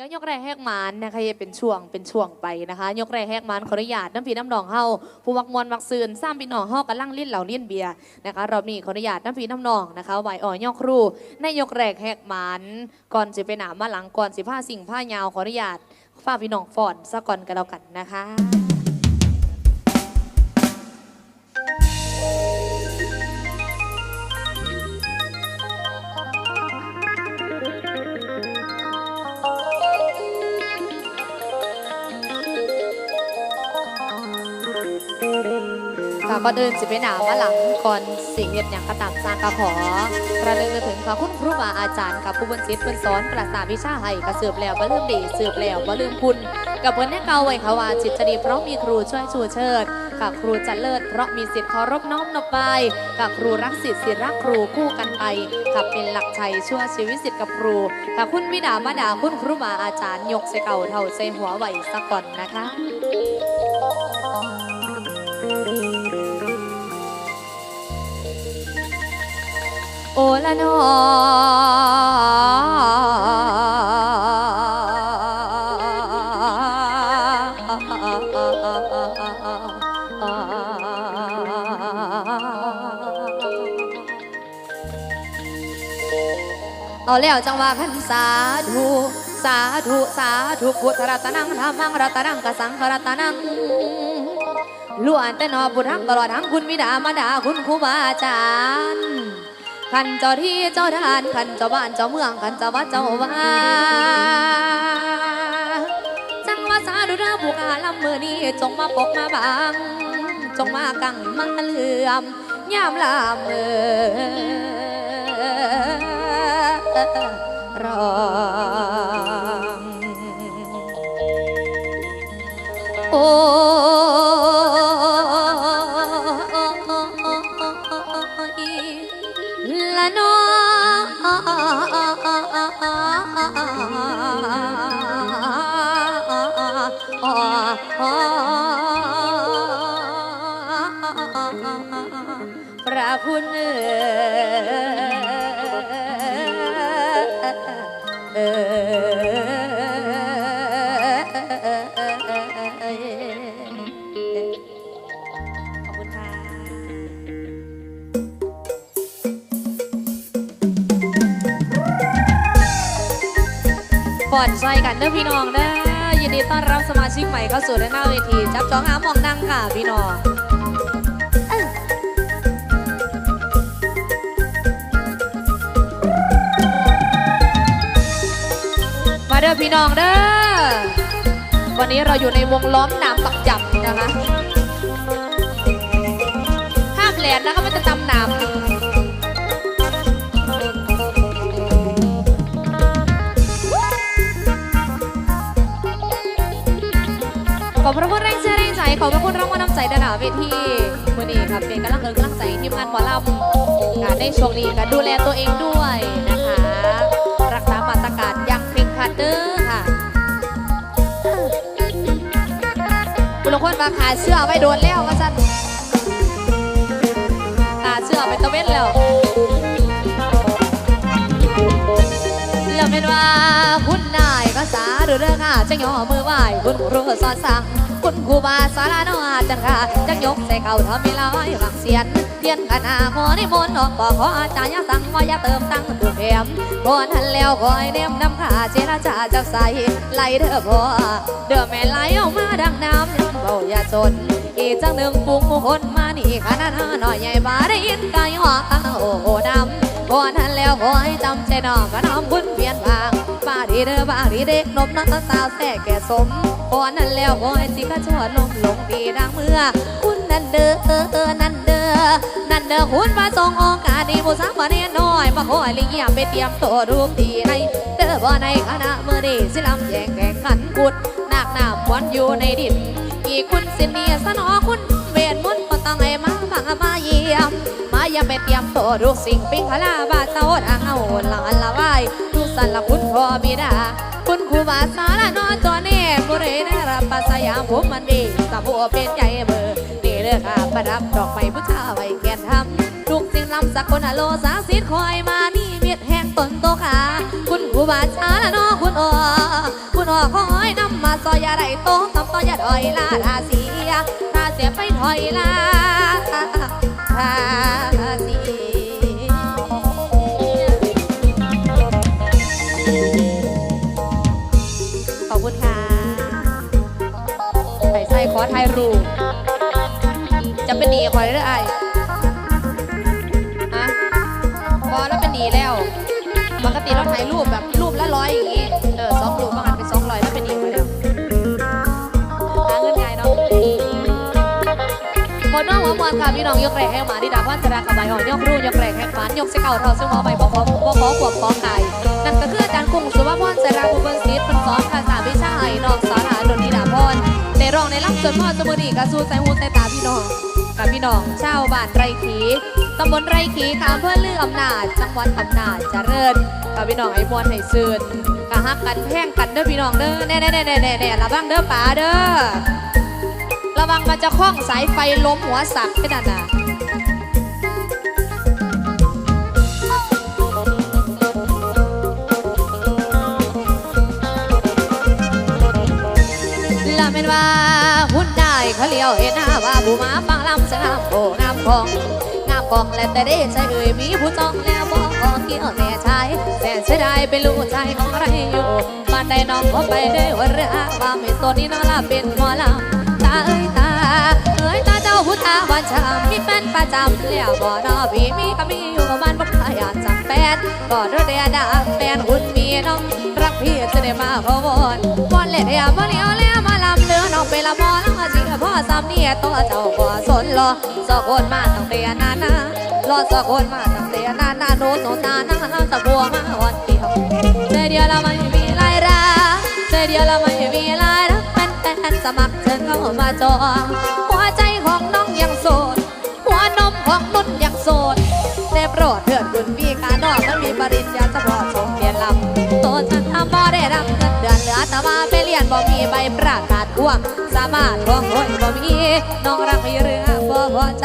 ดี๋ยวยกแรกแหกมานนะคะเป็นช่วงเป็นช่วงไปนะคะ ยกแรกแหกมานขออนุญาตน้ำพีน้ำหนองเฮาผู้มักมวลมักซืนสร้างพี่น้องเฮากำลังลิ้นเหล่าเลี้ยนเบียร์นะคะรอบนี้ขออนุญาตน้ำพีน้ำหนองนะคะไหวอ่อยยกครูในยกแรกแหกมานก่อนสิไปหนามาหลังก่อนสิผ้าสิ่งผ้ายาวขออนุญาตฝ้าพี่น้องฟอนซะก่อนกันแล้วกันนะคะ ค่ะก่อนอื่นสิไปหนามาหลังก่อนสิเฮ็ดอย่างกระตามสร้างกระขอระลึกถึงพระคุณครูบาอาจารย์กับผู้บรรสิทธิ์เพิ่นสอนประสาทวิชาให้กระเสือบแล้วบ่ลืมดีเสือบแล้วบ่ลืมคุณกับเพิ่นแน่เก่าไว้ค่ะว่าจิตจดีเพราะมีครูช่วยชูเชิดกับครูจะเลิศเพราะมีสิทธิ์เคารพน้อมนบไปกับครูรักสิทธิ์สิทธิ์รักครูคู่กันไปกับเป็นหลักชัยชั่วชีวิตสิทธิ์กับครูกับคุณวิดามาดาคุณครูบาอาจารย์ยกใส่เก่าเท่าใส่หัวไหวสักก่อนนะคะ โอละนอเอาแล้วจังว่าขันสาธุสาธุสาธุพุทธรัตนังธรรมังรัตนังกสังขรัตนังล้วนแต่นอบุตรทั้งตลอดทั้งคุณวิดามาดาคุณครูบาอาจารย์ ขันเจ้าที่เจ้าทานขันเจ้าบ้านเจ้าเมืองขันเจ้าวัดเจ้าว่าจังว่าสาดุราบุกาลำมือนี้จงมาปกมาบังจงมากังมาเลื่อมยามลามเอรอ คุณเอ่ยขอบคุณค่ะก่อนใส่กันเด้อพี่น้องเด้อยินดีต้อนรับสมาชิกใหม่เข้าสู่ด้านหน้าเวที จับจองหาหมองนั่งค่ะพี่น้อง ด้อพี่น้องเด้อ วันนี้เราอยู่ในวงล้อมหนามปักจับนะคะ ห้ามแหลนนะคะมันจะตำหนามขอบพระคุณแรงเชื่อแรงใจ ขอบพระคุณรางวัลน้ำใจดาราเวทีวันนี้ครับเป็นกำลังเอิงกำลังใจทีมงานหมอลำการได้ช่วงนี้การดูแลตัวเองด้วยนะคะ รักษามาตรการ ดเด้อค่ะคุณลุงคนมาขาเสื้อไว้โดนแล้วว่าสั้นตาเสื้อไปตะเวนแล้วเรื่องเป็นว่าคุณนาย สาดูเรื่องค่ะจังย่อมือไหวคุณครูสอนสั่งคุณครูบาสารานอาจังค่ะจังยกใส่เก่าทำไม่ลอยวังเสียนเทียนขนาขอนิมนต์ออกบอกขออาจารย์สั่งว่าอย่าเติมตั้งตัวแถมก่อนทันแล้วคอยเนมน้ำขาเจรจาจับใส่ไหลเด้อพ่อเด้อแม่ไหลออกมาดังน้ำยังเบาอย่าจนอีจังหนึ่งปุงคนมานี่ขนาดหน่อยใหญ่บาได้ยินกายหอกโอ้โหดำก่อนทันแล้วขอให้จำใจน้องก็น้องคุณเปลี่ยน ดีเด้อบาดีเด็กนมน้องสาวแท้แก่สมก่อนนั้นแล้วขอให้สิกระชวนลมลงดีดังเมื่อ คุณนั่นเด้อเออนั่นเด้อนั่นเด้อคุณมาส่งโอกาสดีผู้สาวมาเนียน้อยมาขอให้ลิเยี่ยมไปเตรียมตัวรูปดีในเด้อบ่ในคณะมือดีสิลำแยงแข่งขันกุดหนักหนามวันอยู่ในดินอีกคุณสิเนียสนอคุณเวทมนต์ก็ต้องให้มาบังมาเยี่ยมมาอย่าไปเตรียมตัวรูกสิ่งปิ้งพลาบาเต้าทางเอาหลานละไหวทุกสันละคุณพ่อบิดาคุณครูบาสาละนอจอเน่บุเรได้รับปัสยามผมมันดีสะบัวเป็นใจเบอร์นี่เด้อค่ะประดับดอกไม้พุชาไว้แกนทำทุกสิ่งลำสักคนอโลสาสิทคอยมานี่เมียดแห่งต้นโตขาคุณครูบาสาละนอคุณออคอยนำมาซอยยาไรโตกำต่อยาดอยลาราเสียราเสียไปถอยลาราเสีข อถ่ายรูปจะเป็นหนีคอยได้อไอ้อะพอแล้วเป็นหนีแล้ว ปกติเราถ่ายรูปแบบรูปละร้อยอย่างงี้ เออสองรูปบางอันเป็นสองร้อยแล้วเป็นหนีไปแล้วหาเงินไงเนาะบนน้องหัวมวนค่ะพี่น้องยกแรงให้หมาดิดาพันจรากับใบหอยยกรูยกแรงให้ฝันยกเสเก่าเท่าซึ่งหมอใบบอกขอบอกขอขวบขอไก่นั่นก็คืออาจารย์กุ้งสุภาพรจราภูเบอร์ซีดเป็นสองภาษาวิชาไห้นอกสาราดนดิดาพร ในร้องในรับจนพ่อสมุนีกระสูใส่หูใส่ตาพี่น้องกับพี่น้องชาวบ้านไรขีตำบลไรขีค่ะเพื่อเลืออำนาจจังหวัดอำนาจเจริญกับพี่น้องไอ้มวนไห้ซืนกะฮักกันแพงกันเด้อพี่น้องเด้อแน่แน่แน่แน่แน่แน่ระวังเด้อป๋าเด้อระวังมันจะคล้องสายไฟล้มหัวสักไปนั่นน่ะ เป็นว่าหุ่นได้เขาเลี้ยวเห็นหน้าว่าผู้มาฟังลำเสน้ำโอน้ำคองงามกองและแต่ได้ใจเอ่ยมีผู้จองแล้วบอกขอเกี่ยวแม่ชายแสนเสียดายเป็นลูกชายของใครอยู่บ้านใดน้องก็ไปได้วันเรือว่าไม่สนนี่น้องลาเป็นหมอลำตาเอ้ยตาเอ้ยตาเจ้าผู้ตาวันชามมีแฟนประจำแล้วบ่นอพี่มีก็มีอยู่บ้านบ่ขยันจังแฟนก็เด้อเดียดาแฟนหุ่นมีน้องรักพี่จะได้มาขอวอนวอนเล่เดียบ่เลี้ยวแล้ว จริงพ่อซ้ำเนี่ยตัวเจ้าก็สนรอสอกคนมาตั้งเตียนานนะรอสอกคนมาตั้งเตียนานาโน้ตโนนานานาตะบัวมาวันเดียวเสียเดียวเราไม่มีไรรักเจอเดียวเราไม่มีไรรักเป็นแฟนสมัครเชิญเข้ามาจอง บ่มีใบประกาศพ่วงสามารถทวงโอยบ่มีน้องรักมีเรือบ่พอใจ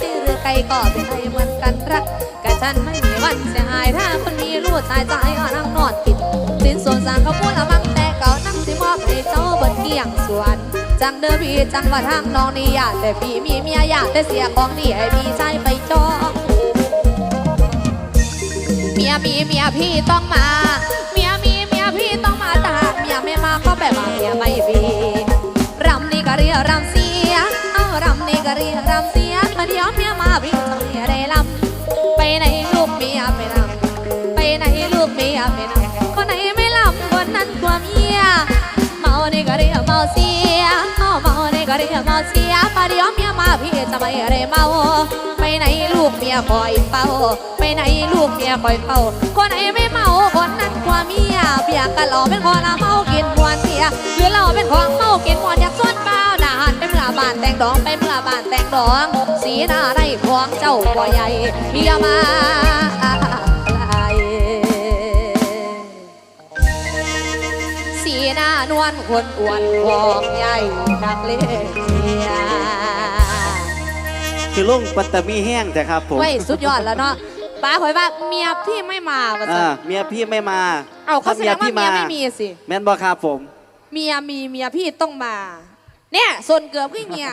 ที่เรือไกลก็เป็นไทยเหมือนกันรักกะฉันไม่มีวันเสียหายถ้าคนมีลูกชายใจก็นั่งนอนติดสินส่วนสางเขาพูดละมังแต่เก่านั่งสิมอบให้เจ้าบนเกียงสวนจังเด้อพี่จังว่าทางน้องนี่อยากแต่พี่มีเมียอยากแต่เสียของดีให้พี่ชายไปจองเมียมีเมียพี่ต้องมา ไม่มาเมียไม่มีรำนี่ก็เรียรำเสีย เอารำนี่ก็เรียรำเสียมาเดี๋ยวเมียมาพี่งเมียได้ลำไปไหนลูกเมียไปลำไปไหนลูกเมียไปลำคนไหนไม่ลำคนนั้นกลัวเมีย เมานี่ก็เรียเมาเสียเอาเมานี่ก็เรียเมาเสียมาเดี๋ยวเมียมาพี่จะไม่ได้เมาไป ยคอยเป่า ไปไหนลูกเมียคอยเป่า คนไหนไม่เมาคนนั้นกว่าเมียเบียกันหล่อเป็นคนเมากินมวนเสียหรือเราเป็นของเมากินมวนอยากส่วนเปล่าด่าหันไปเมื่อบานแต่งดองไปเมื่อบานแต่งดอง สีหน้าไรของเจ้าบ่ใหญ่เมียมาสีหน้านวลคนอ้วนของใหญ่นักเล่เมีย คือลุงปัตตมีแห้งแต่ครับผมเว้ยสุดยอดแล้วเนาะป้าคอยว่าเมียพี่ไม่มาว่าอ่าจะเมียพี่ไม่มาเอาเขาถ้แสดงว่าเมียไม่มีสิ แม่นบ่ครับผม เมียมีเมียพี่ต้องมา เนี่ยส่วนเกือบขึ้นเมีย